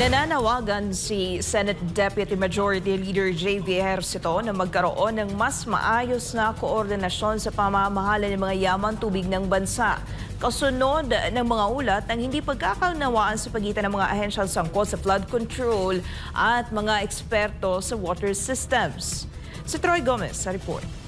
Nananawagan si Senate Deputy Majority Leader J.V. Ejercito na magkaroon ng mas maayos na koordinasyon sa pamamahala ng mga yaman tubig ng bansa. Kasunod ng mga ulat ang hindi pagkakaunawaan sa pagitan ng mga ahensyang sangkot sa flood control at mga eksperto sa water systems. Si Troy Gomez sa report.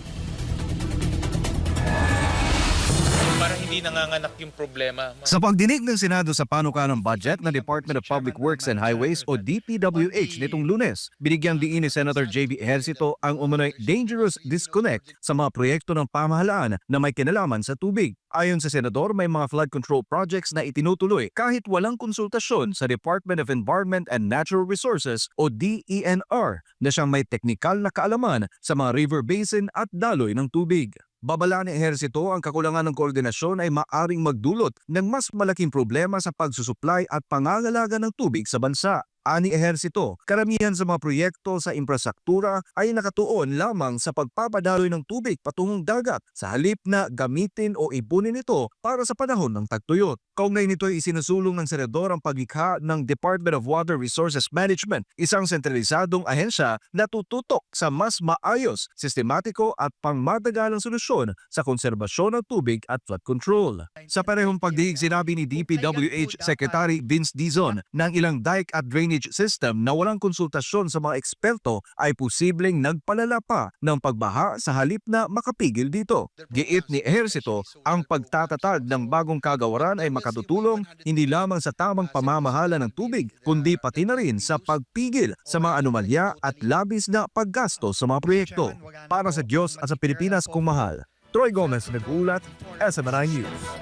Para hindi nanganganak yung problema. Sa pagdinig ng Senado sa panukalang budget ng Department of Public Works and Highways o DPWH nitong lunes, binigyang diin ni Senator J.B. Ejercito ang umunoy dangerous disconnect sa mga proyekto ng pamahalaan na may kinalaman sa tubig. Ayon sa Senador, may mga flood control projects na itinutuloy kahit walang konsultasyon sa Department of Environment and Natural Resources o DENR na siyang may teknikal na kaalaman sa mga river basin at daloy ng tubig. Babala ni Ehersito ang kakulangan ng koordinasyon ay maaring magdulot ng mas malaking problema sa pagsusupply at pangangalaga ng tubig sa bansa. Ani Ehersito, karamihan sa mga proyekto sa infrastruktura ay nakatuon lamang sa pagpapadaloy ng tubig patungong dagat sa halip na gamitin o ipunin ito para sa panahon ng tagtuyot. Kaugnay nito ay isinusulong ng senador ang paglikha ng Department of Water Resources Management, isang sentralisadong ahensya na tututok sa mas maayos, sistematiko at pangmatagalang solusyon sa konserbasyon ng tubig at flood control. Sa parehong pagdiig sinabi ni DPWH Secretary Vince Dizon ang ilang dike at drainage system na walang konsultasyon sa mga eksperto ay posibleng nagpalala pa ng pagbaha sa halip na makapigil dito. Giit ni Ehersito, ang pagtatatag ng bagong kagawaran ay makatutulong hindi lamang sa tamang pamamahala ng tubig, kundi pati na rin sa pagpigil sa mga anomalya at labis na paggasto sa mga proyekto. Para sa Diyos at sa Pilipinas kung mahal, Troy Gomez nag-ulat, SMNI News.